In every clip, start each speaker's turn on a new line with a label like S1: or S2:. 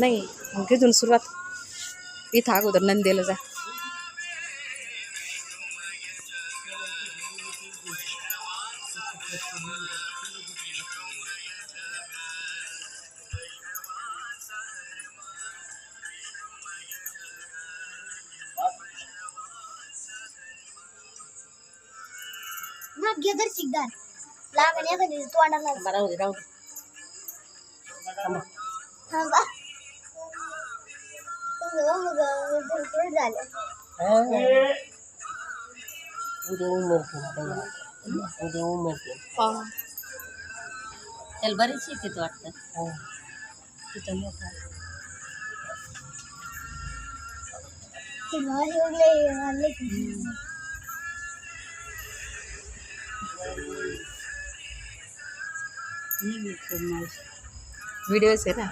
S1: नाही मग इथून सुरुवात. इथं अगोदर नंदेला जा.
S2: ना घे तर शिकदार लागण एखादी तोंडाला.
S3: राहू दे राहू
S2: थांबा. मग भरपूर झालं
S3: उद्या उमरतील उद्या उमरतील त्याला बरेच येते वाटतं. तिथं मोठा
S1: आहे ना?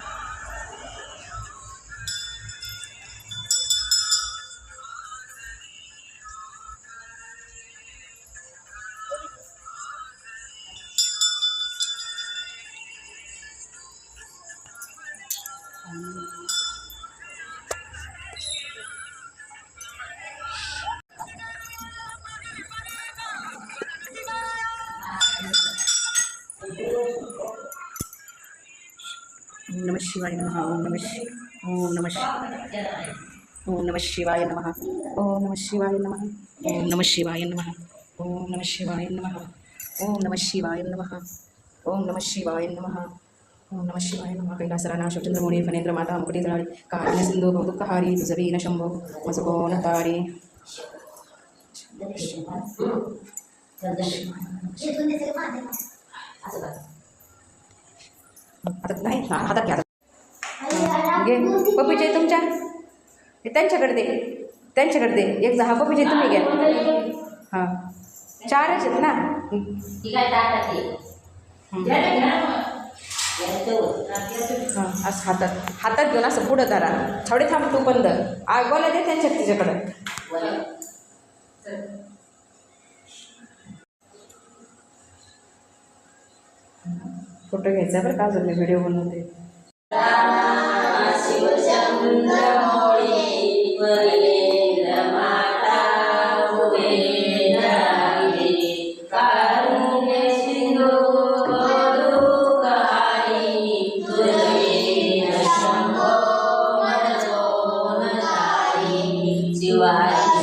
S1: ओम नमः शिवाय नमः ओम नमः शि ओम नमः शि ओम नमः शिवाय नमः ओम नमः शिवाय नमः ओम नमः शिवाय नमः ओम नमः शिवाय नमः ओम नमः शिवाय नमः ओम नमः शिवाय नमः कैलासराना चंद्रमोणी फणेंद्र माता मुकुटीतळाळी कारुण्य सिंधू बहुदुःखहारी तुझवीन शंभो तारी
S2: इथून त्याचे मागे
S1: आता नाही? हा, हातात घ्या. घे. पपीचे तुमच्या. त्यांच्याकडे दे. त्यांच्याकडे दे. एक दहा पपीचे तुम्ही घ्या. हां. चारच आहेत ना. हां असं हातात. हातात घेऊन असं पुढं धरा. थोडे थांब तू बंद. आ बोला दे त्यांच्या तिच्याकडं. फोटो घ्यायचा बरं का? अजून मी व्हिडिओ बनवते.
S3: शिवाय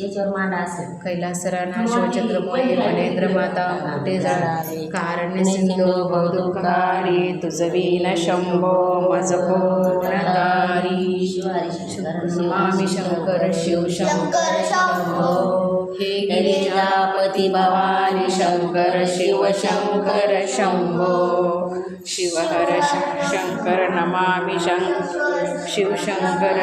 S3: याच्यावर मांडा असेल.
S1: कैलासराना शिवचंद्रमोळी फणेंद्र माता मोठे झाड कारण्य सिंधू बहुदुःखारी तुझवीन शंभो शंकर शिव शंकर शंभो हे गिरिजापती भवानी शंकर शिव शंकर शंभो शिवहर श- शंकर नमामि शंकर
S3: शंकर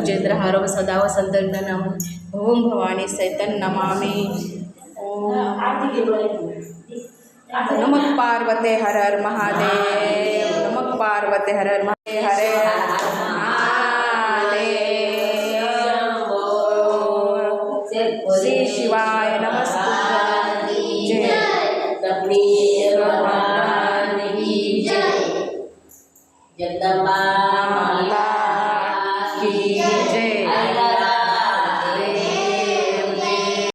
S1: संसार सारं भुजेंद्र सदा वसंतनम ओम भवानी सैतन नमामि ओम पार्वते हर हर महादेव नमः पार्वते हर हर महादेव हरे श्री शिवाय नमस्कार जय